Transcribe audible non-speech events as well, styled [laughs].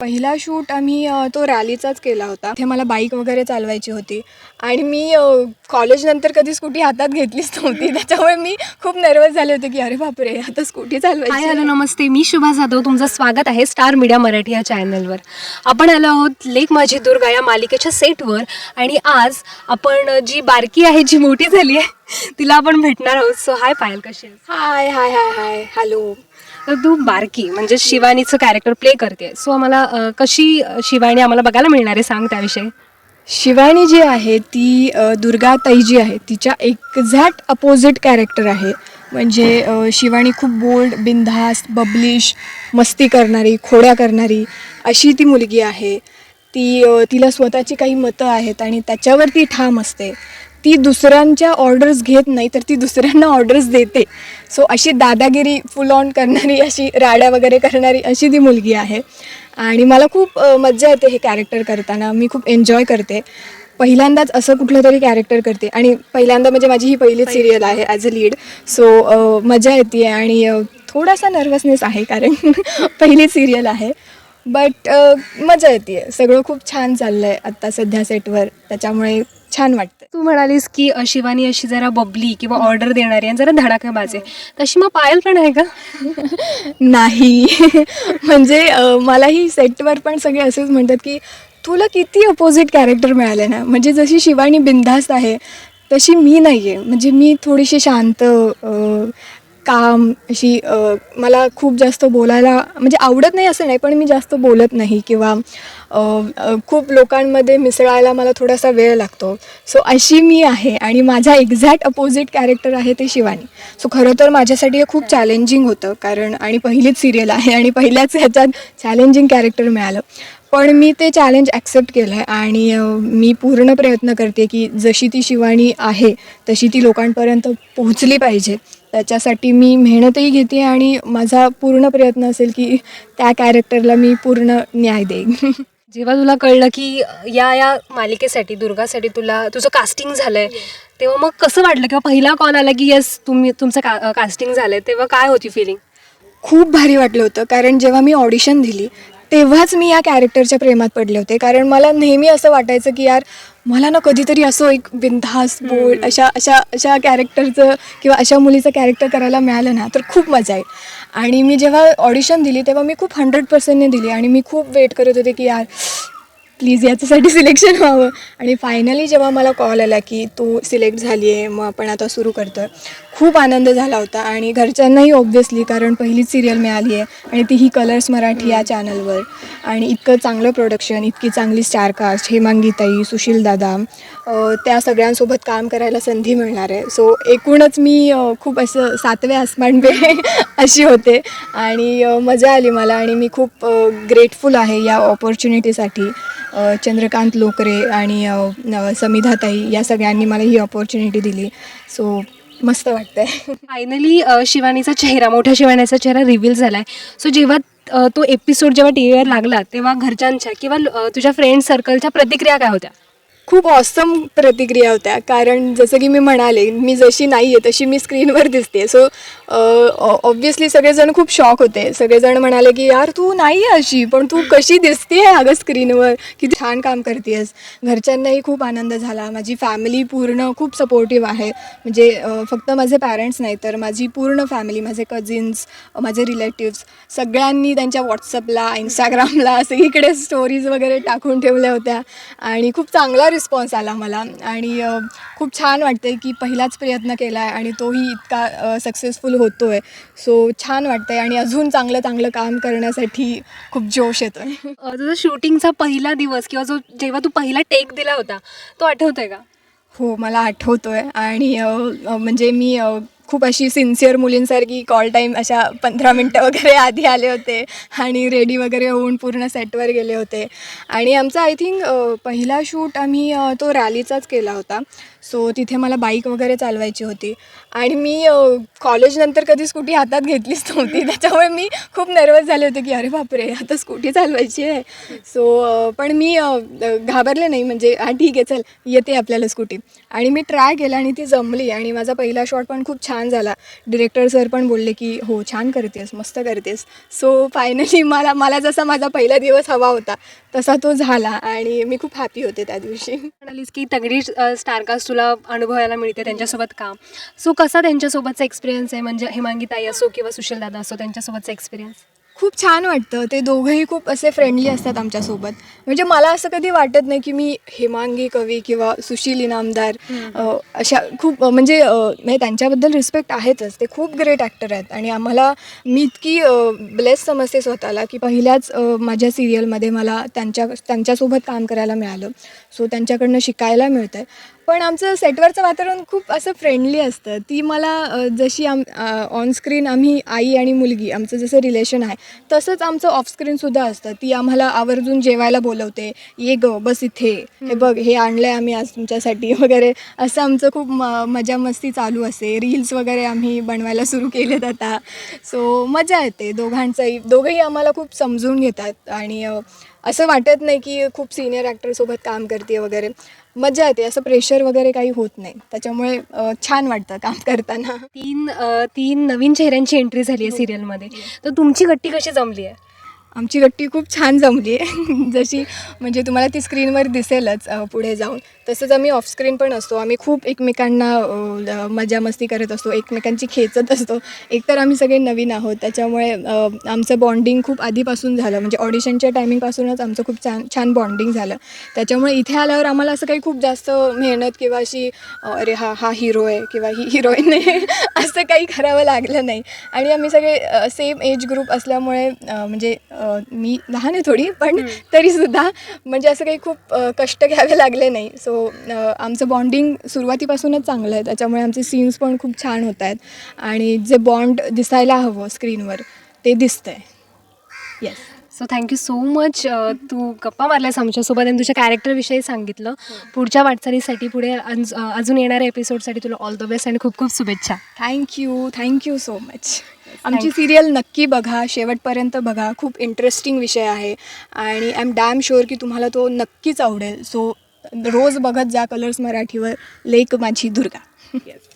पहिला शूट आम्ही तो रॅलीचाच केला होता. तिथे मला बाईक वगैरे चालवायची होती. आणि मी कॉलेजनंतर कधी स्कूटी हातात घेतलीच नव्हती. त्याच्यामुळे मी खूप नर्वस झाले होते की अरे बापरे आता स्कूटी हाय चालवायची हॅलो नमस्ते. मी शुभा जाधव. तुमचं स्वागत आहे स्टार मीडिया मराठी या चॅनलवर आपण आलो आहोत लेक माझी दुर्गा या मालिकेच्या सेटवर आणि आज आपण जी बारकी आहे जी मोठी झाली आहे तिला आपण भेटणार आहोत. सो हाय पायल कशी? हाय हाय हाय हाय हॅलो तर तू बारकी म्हणजे शिवानीचं कॅरेक्टर प्ले करते सो आम्हाला कशी शिवानी आम्हाला बघायला मिळणार आहे सांग त्याविषयी. शिवानी जी आहे ती अ, दुर्गा ताई जी आहे. तिच्या एक्झॅक्ट अपोजिट कॅरेक्टर आहे. म्हणजे अ, शिवानी खूप बोल्ड बिनधास्त बबलिश मस्ती करणारी खोड्या करणारी अशी ती मुलगी आहे. ती अ, तिला स्वतःची काही मतं आहेत आणि त्याच्यावर ती ठाम असते. ती दुसऱ्यांच्या ऑर्डर्स घेत नाही तर ती दुसऱ्यांना ऑर्डर्स देते. सो अशी दादागिरी फुल ऑन करणारी अशी राड्या वगैरे करणारी अशी ती मुलगी आहे. आणि मला खूप मज्जा येते हे कॅरेक्टर करताना. मी खूप एन्जॉय करते. पहिल्यांदाच असं कुठलं तरी कॅरेक्टर करते. आणि पहिल्यांदा म्हणजे माझी ही पहिलीच सिरियल आहे ॲज अ लीड सो मजा येते आणि थोडासा नर्वसनेस आहे कारण [laughs] पहिली सिरियल आहे. बट मजा येते. सगळं खूप छान चाललं आहे आत्ता सध्या सेटवर त्याच्यामुळे छान वाटतं तू म्हणालीस की शिवानी अशी जरा बबली किंवा ऑर्डर देणारी आणि जरा धडाकेबाज आहे तशी मग पायल पण आहे का? [laughs] नाही. [laughs] म्हणजे मलाही सेटवर पण सगळे असेच म्हणतात की तुला किती अपोजिट कॅरेक्टर मिळाले ना? म्हणजे जशी शिवानी बिंधास्त आहे तशी मी नाही आहे म्हणजे मी थोडीशी शांत काम अशी मला खूप जास्त बोलायला म्हणजे आवडत नाही असं नाही पण मी जास्त बोलत नाही किंवा खूप लोकांमध्ये मिसळायला मला थोडासा वेळ लागतो. सो अशी मी आहे आणि माझा एक्झॅक्ट अपोजिट कॅरेक्टर आहे ते शिवानी. सो खरं तर माझ्यासाठी हे खूप चॅलेंजिंग होतं कारण आणि पहिलीच सिरियल आहे आणि पहिल्याच ह्याच्यात चॅलेंजिंग कॅरेक्टर मिळालं. पण मी ते चॅलेंज ॲक्सेप्ट केलं आहे आणि मी पूर्ण प्रयत्न करते की जशी ती शिवानी आहे तशी ती लोकांपर्यंत पोहोचली पाहिजे. त्याच्यासाठी मी मेहनतही घेते आणि माझा पूर्ण प्रयत्न असेल की त्या कॅरेक्टरला मी पूर्ण न्याय देईन. [laughs] जेव्हा तुला कळलं की या या मालिकेसाठी दुर्गासाठी तुला तुझं कास्टिंग झालंय तेव्हा मग कसं वाटलं? किंवा पहिला कॉल आला की यस तुम्ही तुमचं का कास्टिंग झालंय तेव्हा काय होती फिलिंग खूप भारी वाटलं होतं कारण जेव्हा मी ऑडिशन दिली तेव्हाच मी या कॅरेक्टरच्या प्रेमात पडले होते. कारण मला नेहमी असं वाटायचं की यार मला ना कधीतरी असं एक बिनधास्त बोल अशा अशा अशा कॅरेक्टरचं किंवा अशा मुलीचं कॅरेक्टर करायला मिळालं ना तर खूप मजा येईल. आणि मी जेव्हा ऑडिशन दिली तेव्हा मी खूप हंड्रेड पर्सेंटने दिली. आणि मी खूप वेट करत होते की यार प्लीज याच्यासाठी सिलेक्शन व्हावं. आणि फायनली जेव्हा मला कॉल आला की तू सिलेक्ट झाली आहे मग आपण आता सुरू करतो खूप आनंद झाला होता आणि घरच्यांनाही ऑब्व्हियसली कारण पहिलीच सिरियल मिळाली आहे आणि तीही कलर्स मराठी या चॅनलवर आणि इतकं चांगलं प्रोडक्शन इतकी चांगली स्टारकास्ट हेमांगीताई सुशील दादा त्या सगळ्यांसोबत काम करायला संधी मिळणार आहे. सो एकूणच मी खूप असं सातव्या आसमान पे [laughs] अशी होते. आणि मजा आली मला आणि मी खूप ग्रेटफुल आहे या ऑपॉर्च्युनिटीसाठी चंद्रकांत लोकरे आणि समिधाताई या सगळ्यांनी मला ही ऑपॉर्च्युनिटी दिली. सो मस्त वाटतंय. फायनली शिवानीचा चेहरा मोठ्या शिवानीचा चेहरा रिव्हील झालाय. सो जेव्हा अ, तो एपिसोड जेव्हा टी व्हीवर लागला तेव्हा घरच्यांच्या किंवा अ, तुझ्या फ्रेंड सर्कलच्या प्रतिक्रिया काय होत्या? खूप ऑसम प्रतिक्रिया होत्या. कारण जसं की मी म्हणाले मी जशी नाही आहे तशी मी स्क्रीनवर दिसते सो ऑब्व्हियसली सगळेजण खूप शॉक होते. सगळेजण म्हणाले की यार तू नाही आहे अशी पण तू कशी दिसते अगं स्क्रीनवर किती छान काम करतेस घरच्यांनाही खूप आनंद झाला. माझी फॅमिली पूर्ण खूप सपोर्टिव्ह आहे. म्हणजे फक्त माझे पॅरेंट्स नाही तर माझी पूर्ण फॅमिली माझे कझिन्स माझे रिलेटिव्स सगळ्यांनी त्यांच्या व्हॉट्सअपला इंस्टाग्रामला सगळीकडे स्टोरीज वगैरे टाकून ठेवल्या होत्या. आणि खूप चांगला रिस्पॉन्स आला मला. आणि खूप छान वाटते की पहिलाच प्रयत्न केला आहे आणि तोही इतका सक्सेसफुल होतो आहे सो छान वाटतं आहे आणि अजून चांगलं चांगलं काम करण्यासाठी खूप जोश येतो आहे तुझा शूटिंगचा पहिला दिवस किंवा जो जेव्हा तू पहिला टेक दिला होता तो आठवतोय का? हो मला आठवतो आहे आणि म्हणजे मी खूप अशी सिन्सिअर मुलींसारखी कॉल टाईम अशा पंधरा मिनटं वगैरे आधी आले होते आणि रेडी वगैरे होऊन पूर्ण सेटवर गेले होते. आणि आमचा आय थिंक पहिला शूट आम्ही तो रॅलीचाच केला होता. सो तिथे मला बाईक वगैरे चालवायची होती. आणि मी कॉलेजनंतर कधी स्कूटी हातात घेतलीच नव्हती. त्याच्यामुळे मी खूप नर्वस झाले होते की अरे बापरे आता स्कूटी चालवायची आहे. सो पण मी घाबरले नाही. म्हणजे हां ठीक आहे चल येते आपल्याला स्कूटी आणि मी ट्राय केला आणि ती जमली. आणि माझा पहिला शॉट पण खूप छान छान झाला. डिरेक्टर सर पण बोलले की हो छान करतेस मस्त करतेस. सो फायनली मला मला जसा माझा पहिला दिवस हवा होता तसा तो झाला आणि मी खूप हॅपी होते त्या दिवशी. म्हणालीस की तगडी स्टारकास्ट तुला अनुभवायला मिळते त्यांच्यासोबत काम. सो कसा त्यांच्यासोबतचा एक्सपिरियन्स आहे? म्हणजे हिमांगीताई असो किंवा सुशील दादा असो त्यांच्यासोबतचा एक्सपिरियन्स खूप छान वाटतं. ते दोघंही खूप असे फ्रेंडली असतात आमच्यासोबत. म्हणजे मला असं कधी वाटत नाही की मी हेमांगी कवी किंवा सुशील इनामदार अशा खूप म्हणजे म्हणजे त्यांच्याबद्दल रिस्पेक्ट आहेतच. ते खूप ग्रेट ॲक्टर आहेत. आणि आम्हाला मी इतकी ब्लेस समजते स्वतःला की पहिल्याच माझ्या सिरियलमध्ये मला त्यांच्या त्यांच्यासोबत काम करायला मिळालं. सो त्यांच्याकडनं शिकायला मिळतं आहे पण आमचं सेटवरचं वातावरण खूप असं फ्रेंडली असतं. ती मला जशी आम ऑनस्क्रीन आम्ही आई आणि मुलगी आमचं जसं रिलेशन आहे तसंच आमचं ऑफस्क्रीनसुद्धा असतं. ती आम्हाला आवर्जून जेवायला बोलवते. ये ग बस इथे. हे बघ हे आणलं आहे आम्ही आज तुमच्यासाठी वगैरे. असं आमचं खूप म मजा मस्ती चालू असते. रील्स वगैरे आम्ही बनवायला सुरू केलेत आता. सो मजा येते. दोघांचंही दोघंही आम्हाला खूप समजून घेतात. आणि असं वाटत नाही की खूप सिनियर ॲक्टरसोबत काम करते वगैरे. मजा येते. असं प्रेशर वगैरे काही होत नाही. त्याच्यामुळे छान वाटतं काम करताना. तीन तीन नवीन चेहऱ्यांची एंट्री झाली आहे सिरियलमध्ये तर तुमची गट्टी कशी जमली आहे? आमची गट्टी खूप छान जमली आहे. [laughs] जशी म्हणजे तुम्हाला ती स्क्रीनवर दिसेलच पुढे जाऊन. तसंच आम्ही ऑफस्क्रीन पण असतो. आम्ही खूप एकमेकांना मजा मस्ती करत असतो. एकमेकांची खेचत असतो. एकतर आम्ही सगळे नवीन आहोत. त्याच्यामुळे आमचं बॉन्डिंग खूप आधीपासून झालं. म्हणजे ऑडिशनच्या टायमिंगपासूनच आमचं खूप छान छान बॉन्डिंग झालं. त्याच्यामुळे इथे आल्यावर आम्हाला असं काही खूप जास्त मेहनत किंवा अशी अरे हा हा हिरो आहे किंवा ही हिरोईन आहे [laughs] असं काही करावं लागलं नाही. आणि आम्ही सगळे सेम एज ग्रुप असल्यामुळे म्हणजे मी लहान आहे थोडी पण तरीसुद्धा म्हणजे असं काही खूप कष्ट घ्यावे लागले नाही. सो आमचं बॉन्डिंग सुरुवातीपासूनच चांगलं आहे. त्याच्यामुळे आमचे सीन्स पण खूप छान होत आहेत. आणि जे बॉन्ड दिसायला हवं स्क्रीनवर ते दिसतंय. Yes so thank you so much तू गप्पा मारल्यास आमच्यासोबत आणि तुझ्या कॅरेक्टरविषयी सांगितलं. पुढच्या वाटचालीसाठी पुढे अजून येणाऱ्या एपिसोडसाठी तुला ऑल द बेस्ट आणि खूप खूप शुभेच्छा. Thank you thank you so much आमची सिरियल नक्की बघा. शेवटपर्यंत बघा. खूप इंटरेस्टिंग विषय आहे. आणि आय एम डॅम शुअर की तुम्हाला तो नक्कीच आवडेल. सो रोज बघत जा कलर्स मराठीवर. लेक माझी दुर्गा येस